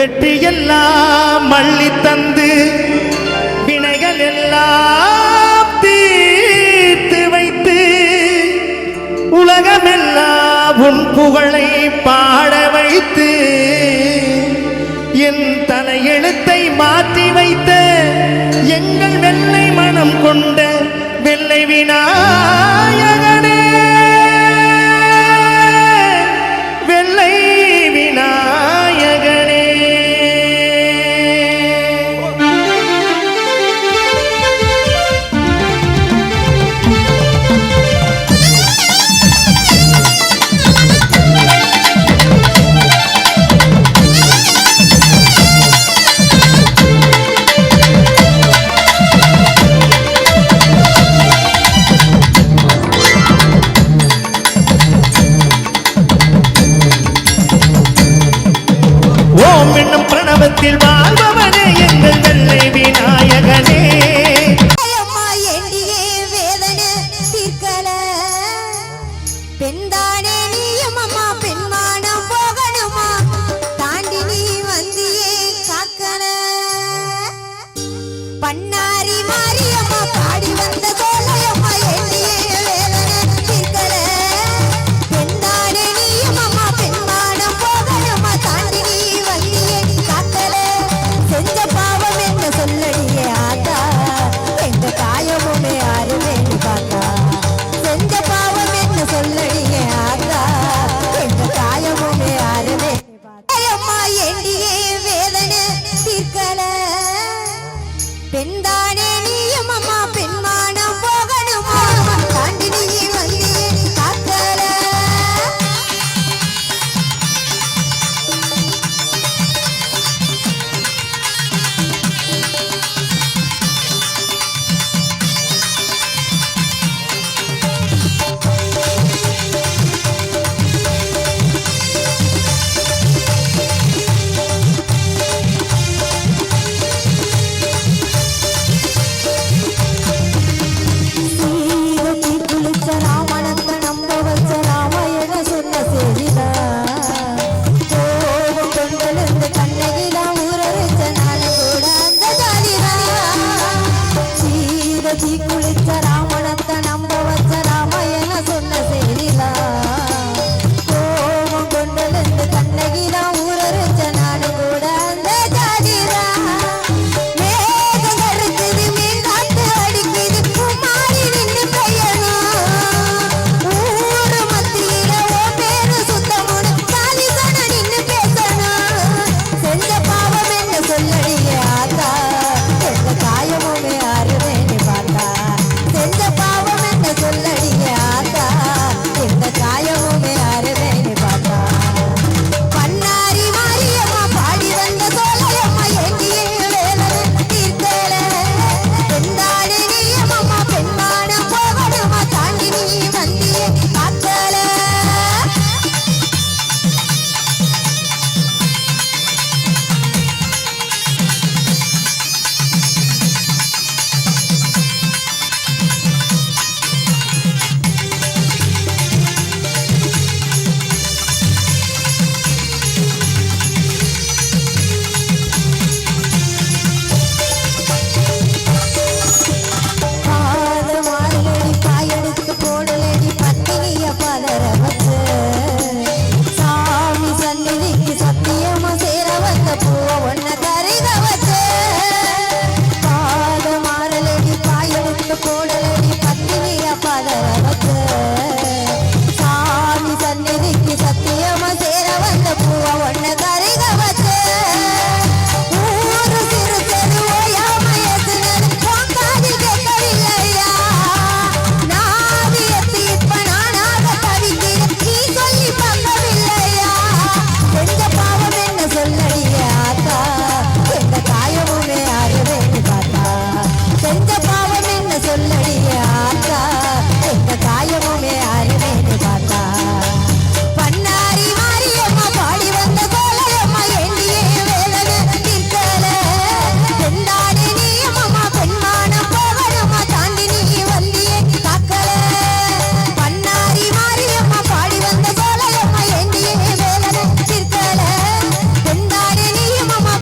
வெற்றி எல்லாம் மள்ளி தந்து வினைகள் எல்லாம் தீர்த்து வைத்து உலகமெல்லாம் உன் புகழை பாட வைத்து என் தலையெழுத்தை மாற்றி வைத்த எங்கள் வெள்ளை மனம் கொண்ட வெள்ளை வினா ஓம் வாழ்பவனே எங்கள் வெள்ளை